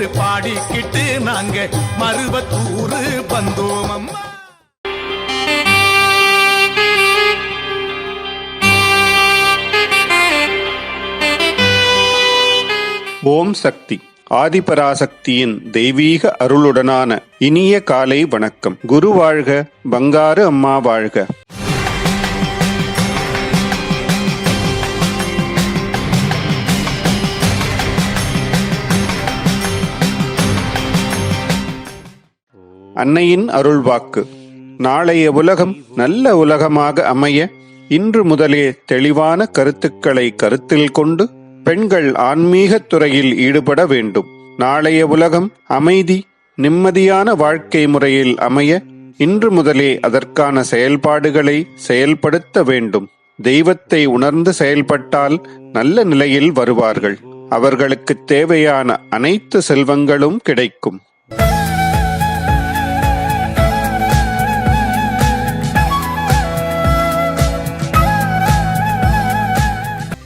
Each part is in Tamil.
என்று பாடிக்கிட்டு நாங்க மருவத்தூரு வந்தோம் அம்மா. ஓம் சக்தி. ஆதிபராசக்தியின் தெய்வீக அருளுடனான இனிய காலை வணக்கம். குரு வாழ்க பங்காறு அம்மா வாழ்க. அன்னையின் அருள்வாக்கு. நாளைய உலகம் நல்ல உலகமாக அமைய இன்று முதலே தெளிவான கருத்துக்களை கருத்தில் கொண்டு பெண்கள் ஆன்மீகத் துறையில் ஈடுபட வேண்டும். நாளைய உலகம் அமைதி நிம்மதியான வாழ்க்கை முறையில் அமைய இன்று முதலே அதற்கான செயல்பாடுகளை செயல்படுத்த வேண்டும். தெய்வத்தை உணர்ந்து செயல்பட்டால் நல்ல நிலையில் வருவார்கள். அவர்களுக்கு தேவையான அனைத்து செல்வங்களும் கிடைக்கும்.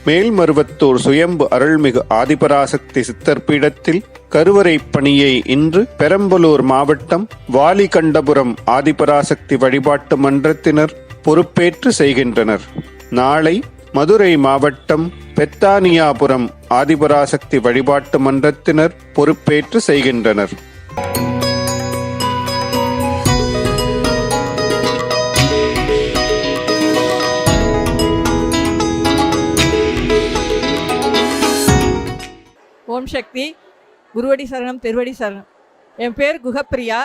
மேல்மருவத்தூர் சுயம்பு அருள்மிகு ஆதிபராசக்தி சித்தர் பீடத்தில் கருவறை பணியை இன்று பெரம்பலூர் மாவட்டம் வாலிகண்டபுரம் ஆதிபராசக்தி வழிபாட்டு மன்றத்தினர் பொறுப்பேற்று செய்கின்றனர். நாளை மதுரை மாவட்டம் பெத்தானியாபுரம் ஆதிபராசக்தி வழிபாட்டு மன்றத்தினர் பொறுப்பேற்று செய்கின்றனர். ஓம் சக்தி குருவடி சரணம் திருவடி சரணம். என் பேர் குகப்பிரியா.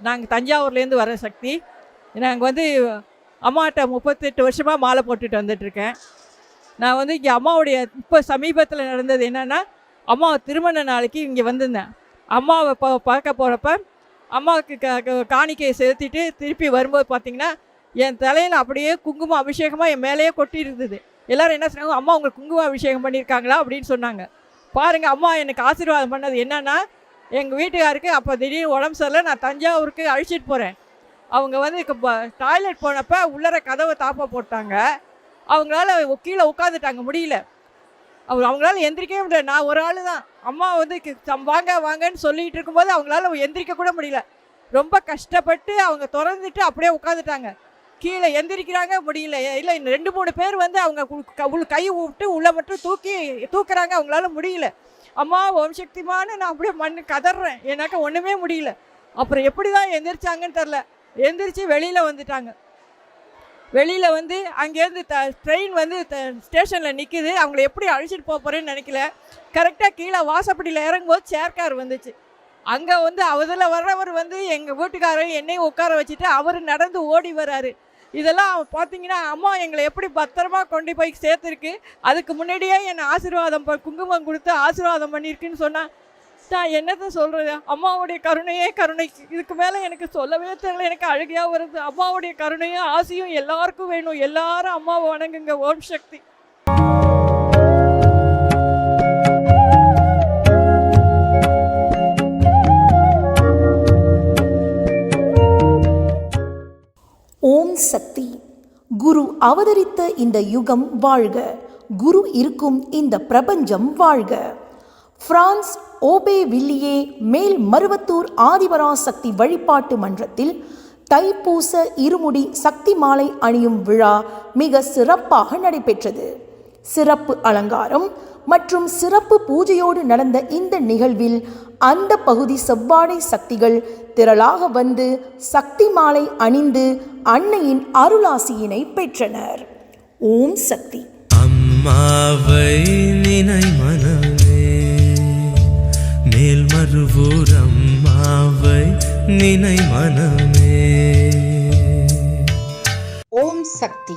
நாங்கள் தஞ்சாவூர்லேருந்து வர சக்தி. நாங்கள் வந்து அம்மாட்ட முப்பத்தெட்டு வருஷமாக மாலை போட்டுட்டு வந்துட்டுருக்கேன். நான் வந்து இங்கே அம்மாவுடைய இப்போ சமீபத்தில் நடந்தது என்னென்னா அம்மா திருமண நாளைக்கு இங்கே வந்திருந்தேன். அம்மாவை பா பார்க்க போகிறப்ப அம்மாவுக்கு க க- காணிக்கையை செலுத்திட்டு திருப்பி வரும்போது பார்த்திங்கன்னா என் தலையில் அப்படியே குங்குமம் அபிஷேகமாக என் மேலேயே கொட்டி இருந்தது எல்லோரும் என்ன சொன்னாங்க அம்மா உங்களுக்கு குங்குமம் அபிஷேகம் பண்ணியிருக்காங்களா? அப்படின்னு சொன்னாங்க. பாருங்கள் அம்மா எனக்கு ஆசீர்வாதம் பண்ணது என்னென்னா எங்கள் வீட்டுக்காருக்கு அப்போ திடீர்னு உடம்பு சரியில்லை நான் தஞ்சாவூருக்கு அழைச்சிட்டு போகிறேன் அவங்க வந்து இப்போ டாய்லெட் போனப்போ உள்ளர கதவை தாப்பா போட்டாங்க. அவங்களால கீழே உட்காந்துட்டாங்க முடியல. அவர் அவங்களால எந்திரிக்கவே முடியல. நான் ஒரு ஆள் தான். அம்மா வந்து கி- சம் வாங்க வாங்கன்னு சொல்லிட்டு இருக்கும்போது அவங்களால எந்திரிக்க கூட முடியல. ரொம்ப கஷ்டப்பட்டு அவங்க திறந்துட்டு அப்படியே உட்காந்துட்டாங்க கீழே எந்திரிக்கிறாங்க முடியல. இல்லை ரெண்டு மூணு பேர் வந்து அவங்க க- கை விட்டு உள்ளே மட்டும் தூக்கி தூக்குறாங்க அவங்களால முடியல. அம்மா ஓம் சக்திமான்னு நான் அப்படியே மண் கதறேன். எனக்கு ஒன்றுமே முடியல. அப்புறம் எப்படி தான் எந்திரிச்சாங்கன்னு தெரில எந்திரிச்சு வெளியில் வந்துட்டாங்க. வெளியில் வந்து அங்கேருந்து த ட்ரெயின் வந்து ஸ்டேஷனில் நிற்குது அவங்கள எப்படி அழைச்சிட்டு போக போகிறேன்னு நினைக்கல. கரெக்டாக கீழே வாசப்படியில் இறங்கும்போது சேர்க்கார் வந்துச்சு. அங்கே வந்து அவதில் வர்றவர் வந்து எங்கள் வீட்டுக்காரர் என்னையும் உட்கார வச்சுட்டு அவர் நடந்து ஓடி வர்றாரு. இதெல்லாம் பார்த்தீங்கன்னா அம்மா எங்களை எப்படி பத்திரமா கொண்டு போய் சேர்த்துருக்கு? அதுக்கு முன்னாடியே என்னை ஆசீர்வாதம் குங்குமம் கொடுத்து ஆசீர்வாதம் பண்ணியிருக்குன்னு சொன்னால் நான் என்னத்தை சொல்கிறது அம்மாவுடைய கருணையே கருணை. இதுக்கு மேலே எனக்கு சொல்லவே தெரியல. எனக்கு அழுகையாக வருது. அம்மாவுடைய கருணையும் ஆசையும் எல்லாருக்கும் வேணும். எல்லாரும் அம்மாவை வணங்குங்க. ஓம் சக்தி. அவதரித்த இந்த யுகம் வாழ்க. குரு இருக்கும் இந்த பிரபஞ்சம் வாழ்க. பிரான்ஸ் ஓபே வில்லியே மேல் மருவத்தூர் ஆதிபராசக்தி வழிபாட்டு மன்றத்தில் தைப்பூச இருமுடி சக்தி மாலை அணியும் விழா மிக சிறப்பாக நடைபெற்றது. சிறப்பு அலங்காரம் மற்றும் சிறப்பு பூஜையோடு நடந்த இந்த நிகழ்வில் அந்த பகுதி செவ்வாடை சக்திகள் திரளாக வந்து சக்தி மாலை அணிந்து அன்னையின் அருளாசியினை பெற்றனர். ஓம் சக்தி. அம்மாவை நினை மனமே மேல் மறுவூர் அம்மாவை நினை மனமே ஓம் சக்தி.